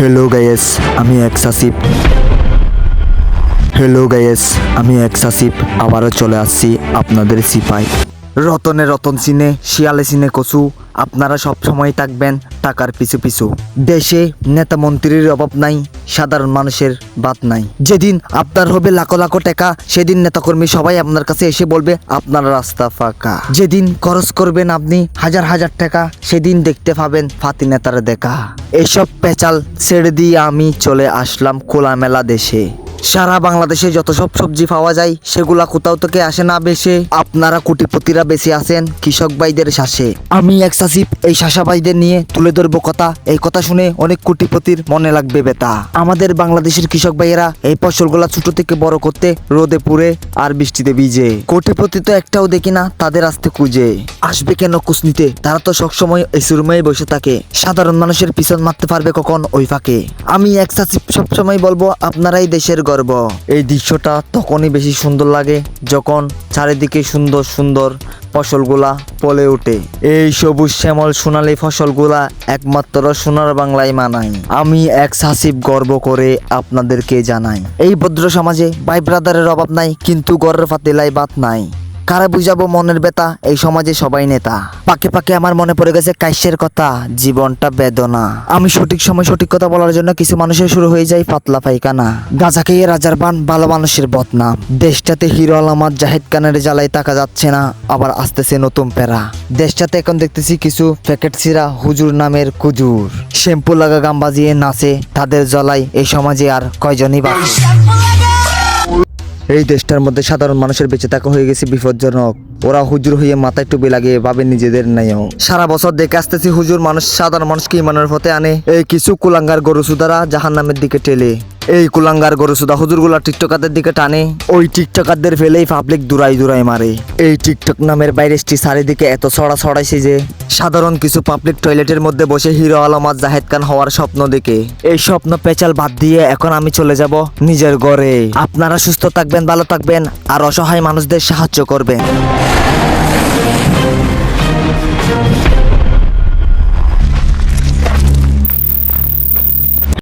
Hello guys আমি এক Asif hello guys আমি এক আসিফ আবারও চলে আসছি আপনাদের সিপাই। রতনে রতন সিনে, শিয়ালে সিনে কচু। আপনারা সব সময় থাকবেন টাকার পিছু পিছু। দেশে নেতা মন্ত্রীর অভাব নাই, সাধারণ মানুষের বাদ নাই। যেদিন আপনার হবে লাখো লাখো টাকা, সেদিন নেতাকর্মী সবাই আপনার কাছে এসে বলবে, আপনার রাস্তা ফাঁকা। যেদিন খরচ করবেন আপনি হাজার হাজার টাকা, সেদিন দেখতে পাবেন ফাতি নেতার দেখা। এসব পেঁচাল ছেড়ে দিয়ে আমি চলে আসলাম খোলামেলা দেশে। সারা বাংলাদেশে যত সব সবজি পাওয়া যায়, সেগুলা কোথাও থেকে আসে না বেশে। আপনারা কোটিপতিরা বেশি আছেন, কৃষক ভাইদের শ্বাসে। আমি এক সাসিপ এই শাসা ভাইদের নিয়ে তুলে ধরবো কথা। এই কথা শুনে অনেক কোটিপতির মনে লাগবে বেতা আমাদের বাংলাদেশের কৃষক ভাইয়েরা এই ফসলগুলা ছোট থেকে বড় করতে রোদে পুড়ে আর বৃষ্টিতে ভিজে। কোটিপতি তো একটাও দেখি না, তাদের আসতে খুঁজে। আসবে কেন কুসনিতে তারা তো সবসময় এই সুরমাই বসে থাকে। সাধারণ মানুষের পিছন মারতে পারবে কখন? ওই ফাঁকে। আমি এক সাসিপ সবসময় বলব, আপনারাই দেশের গর্ব। এই দৃশ্যটা তখনই বেশি সুন্দর লাগে যখন চারিদিকে সুন্দর সুন্দর ফসলগুলা পলে ওঠে। এই সবুজ শ্যামল সোনালি ফসলগুলা একমাত্র সোনার বাংলায় মানাই আমি এক সাসিব গর্ব করে আপনাদেরকে জানাই। এই ভদ্র সমাজে ভাই ব্রাদারের অভাব নাই, কিন্তু গর্ব ফাতিলাই বাত নাই। কারা বুঝাবো মনের ব্যথা? এই সমাজে সবাই নেতা। পাকে পাকে আমার মনে পড়ে গেছে কাশ্যের কথা, জীবনটা বেদনা। আমি সঠিক সময় সঠিক কথা বলার জন্য কিছু মানুষের শুরু হয়ে যায় পাতলা পায়খানা। গাঁজা খেয়ে রাজার বান, ভালো মানুষের বদনাম। দেশটাতে হিরো আলামাত জাহেদ খানের জ্বালায় তাকা যাচ্ছে না, আবার আসতেছে নতুন প্যারা। দেশটাতে এখন দেখতেছি কিছু প্যাকেট সিরা, হুজুর নামের কুজুর। শ্যাম্পু লাগা গাম বাজিয়ে নাচে, তাদের জ্বলাই এই সমাজে আর কয়জনই বাকি। এই দেশটার মধ্যে সাধারণ মানুষের বেঁচে থাকা হয়ে গেছে বিপজ্জনক। ওরা হুজুর হয়ে মাথায় টুপি লাগে ভাবে নিজেদের নাইও সারা বছর দেখে আসতেছি হুজুর মানুষ, সাধারণ মানুষকে ইমানের পথে আনে। এই কিছু কুলাঙ্গার গরু সুদারা জাহান নামের দিকে টেলে এই কুলাঙ্গার গরু সুদা হুজুরগুলা টিকটকারদের দিকে টানে। ওই টিকটকারদের ফেলেই পাবলিক দুরাই দুরাই মারে। এই টিকটক নামের ভাইরাসটি চারিদিকে এত ছড়া ছড়াইছে যে, সাধারণ কিছু পাবলিক টয়লেটের মধ্যে বসে হিরো আলমাত জাহেদ খান হওয়ার স্বপ্ন দেখে। এই স্বপ্ন পেঁচাল বাদ দিয়ে এখন আমি চলে যাব নিজের ঘরে আপনারা সুস্থ থাকবেন, ভালো থাকবেন, আর অসহায় মানুষদের সাহায্য করবেন।